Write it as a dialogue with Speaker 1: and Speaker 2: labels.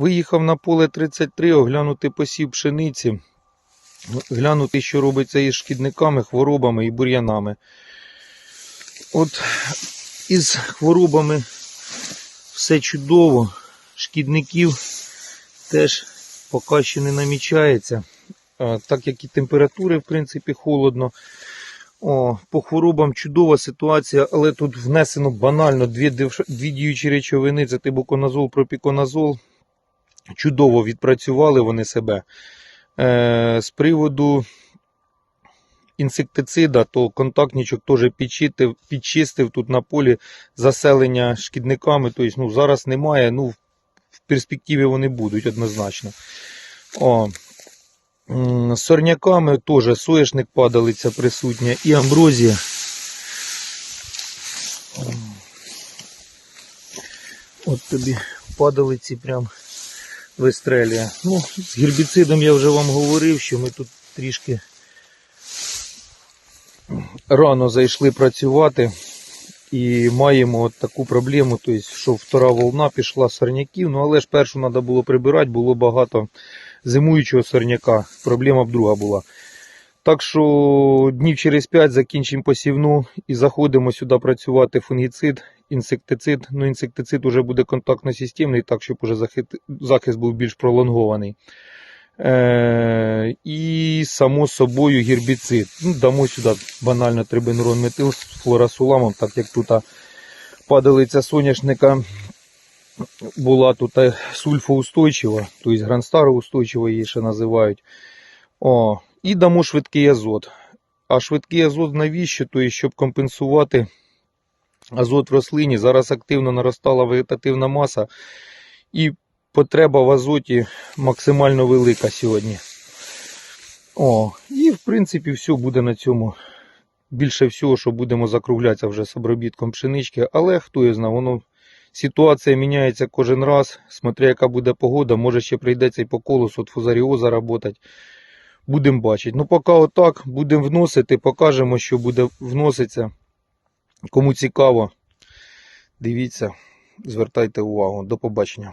Speaker 1: Виїхав на поле 33, оглянути посів пшениці, глянути, що робиться із шкідниками, хворобами і бур'янами. От із хворобами все чудово, шкідників теж поки що не намічається, так як і температури, в принципі, холодно. О, по хворобам чудова ситуація, але тут внесено банально дві, дві діючі речовини: це тибуконазол, пропіконазол. Чудово відпрацювали вони себе. Е, з приводу інсектицида, то контактничок теж підчистив, підчистив тут на полі заселення шкідниками. Тобто, ну, зараз немає, ну, в перспективі вони будуть однозначно. О, з сорняками теж соєшник падалиця присутня і амброзія. От тобі падалиці прям вистрелює. Ну, з гербіцидом я вже вам говорив, що ми тут трішки рано зайшли працювати і маємо от таку проблему, тобто, що втора волна пішла сорняків, ну але ж першу треба було прибирати, було багато зимуючого сорняка, проблема б друга була. Так що днів через 5 закінчимо посівну і заходимо сюди працювати фунгіцид, інсектицид. Ну, інсектицид уже буде контактно-системний, так щоб уже захит- захист був більш пролонгований. Е, і само собою гербіцид. Ну, дамо сюди банально трибенурон метил з флорасуламом, так як тут падалиця соняшника була тут сульфоустойчива, тобто гранстароустойчива її ще називають. О, і дамо швидкий азот. А швидкий азот навіщо? Тобто, щоб компенсувати азот в рослині. Зараз активно наростала вегетативна маса і потреба в азоті максимально велика сьогодні. О, і в принципі все буде на цьому. Більше всього, що будемо закруглятися вже з обробітком пшенички, але хто його знає, воно ситуація міняється кожен раз, смотря яка буде погода, може ще прийдеться і по колосу от фузаріоза працювати. Будемо бачити. Ну, поки отак, будемо вносити, покажемо, що буде вноситься. Кому цікаво, дивіться, звертайте увагу. До побачення.